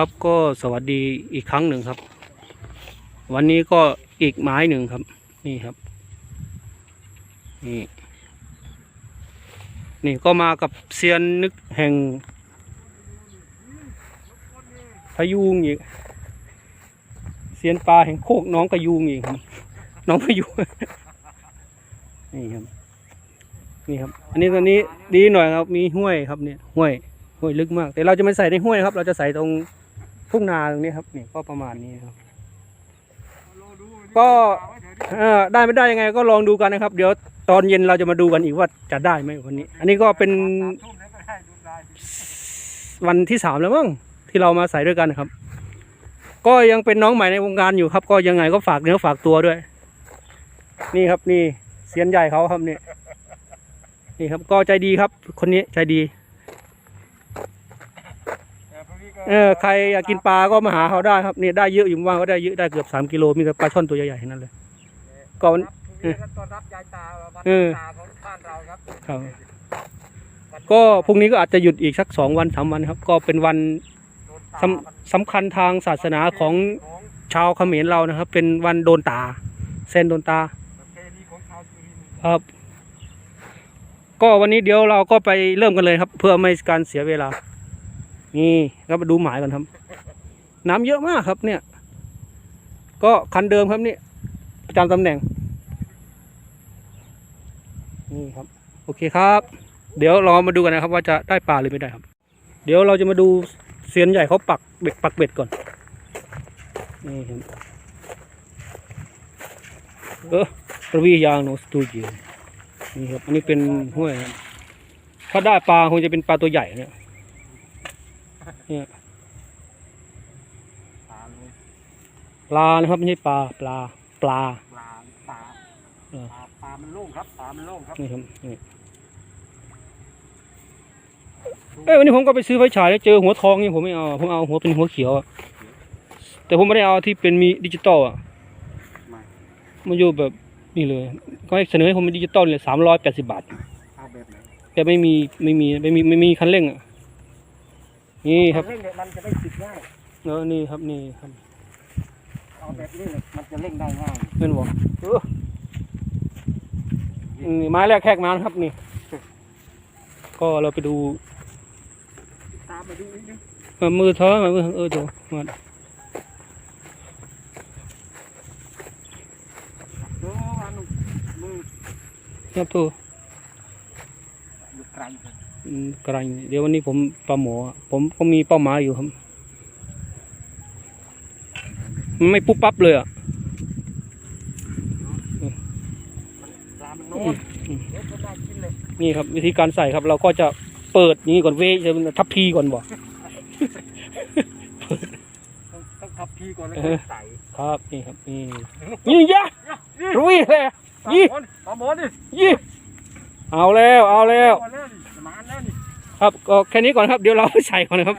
ครับก็สวัสดีอีกครั้งหนึ่งครับ วันนี้ก็อีกไม้หนึ่งครับ นี่ครับ นี่ นี่ก็มากับเซียนนึกแห่งพะยูงอีกเซียนปลาแห่งโคกน้องกระยูงอีกครับ น้องพะยูงนี่ครับ นี่ครับ อันนี้ตอนนี้ดีหน่อยครับ มีห้วยครับเนี่ยห้วยห้วยลึกมาก แต่เราจะไม่ใส่ในห้วยครับ เราจะใส่ตรง ทุ่งนาตรงนี้ครับนี่ก็ประมาณนี้ครับ ก็เออได้ไม่ได้ยังไงก็ลองดูกันนะครับ เดี๋ยวตอนเย็นเราจะมาดูกันอีกว่าจะได้ไหมวันนี้ อันนี้ก็เป็นวันที่สามแล้วมั้งที่เรามาใส่ด้วยกันนะครับ ก็ยังเป็นน้องใหม่ในวงการอยู่ครับ ก็ยังไงก็ฝากเนื้อฝากตัวด้วย นี่ครับนี่เสียนใหญ่เขาครับนี่นี่ครับก็ใจดีครับ คนนี้ใจดี เออใครอยากกินปลาก็มาหาเขาได้ครับนี่ได้เยอะอยู่ว่างก็ได้เยอะได้เกือบสามกิโลมีแต่ปลาช่อนตัวใหญ่ๆทั้งนั้นเลยก็วันเออต้อนรับยายตาวันเออตาของบ้านเราครับครับ ก็พรุ่งนี้ก็อาจจะหยุดอีกสักสองวันสามวันครับ ก็เป็นวันโดนตาสำสำคัญทางศาสนาของของชาวเขมรเรานะครับ เป็นวันโดนตา เส้นโดนตาประเพณีของชาวสุรินทร์ครับ ก็วันนี้เดี๋ยวเราก็ไปเริ่มกันเลยครับ เพื่อไม่การเสียเวลา นี่ก็มาดูหมายกันครับ น้ำเยอะมากครับ เนี่ย ก็คันเดิมครับนี่ประจำตำแหน่ง นี่ครับ โอเคครับ เดี๋ยวเรามาดูกันนะครับ ว่าจะได้ปลาหรือไม่ได้ครับ เดี๋ยวเราจะมาดูเซียนใหญ่เขาปักเบ็ดปักเบ็ดก่อนนี่ครับเออระวียางโนสตูดิโอนี่ครับอันนี้เป็นห้วยครับถ้าได้ปลาคงจะเป็นปลาตัวใหญ่เนี่ย นี่ยปลาเลยปลานะครับไม่ใช่ปลาปลาปลาปลาปลาเออปลาปลามันโล่งครับปลามันโล่งครับนี่ครับนี่เอ้ยวันนี้ผมก็ไปซื้อไฟฉายแล้วเจอหัวทองนี่ผมไม่เอาผมเอาหัวเป็นหัวเขียวอะแต่ผมไม่ได้เอาที่เป็นมีดิจิตอลอะไม่มันอยู่แบบนี่เลยก็ให้เสนอให้ผมเป็นดิจิตอลเลยสามร้อยแปดสิบบาทเอาแบบไหนแต่ไม่มีไม่มีไม่มีไม่มีคันเร่งอะ นี่ครับเร่งเนี่ยมันจะไม่ติดง่ายเออนี่ครับนี่ครับเอาแบบนี้เนี่ยมันจะเร่งได้ง่ายเพื่อนบอกเออนี่ไม้แรกแขกมานะครับนี่ ก็เราไปดูตามไปดูนิดนึงเออมือเท้อมามือเออตัวมาโอ้อันนู้นมือครับตัวอยู่ไกล ครับอืมไกลเดี๋ยววันนี้ผมปลาหมอ ผมก็มีเป้าหมายอยู่ครับมันไม่ปุ๊บปั๊บเลยอะปลามันโน่นเดี๋ยวก็ได้กินเลยนี่ครับ วิธีการใส่ครับ เราก็จะเปิดนี้ก่อนเวจะทับพีก่อนบ่ต้องต้องทับพีก่อนแล้วเอก็อใส่ครับนี่ครับนี่ยี่ยะรุยเลยปลายี่หมอนปลาหมอนี่ยี่เอาแล้วเอาแล้ว ครับก็แค่นี้ก่อนครับ เดี๋ยวเราใส่ก่อนนะครับ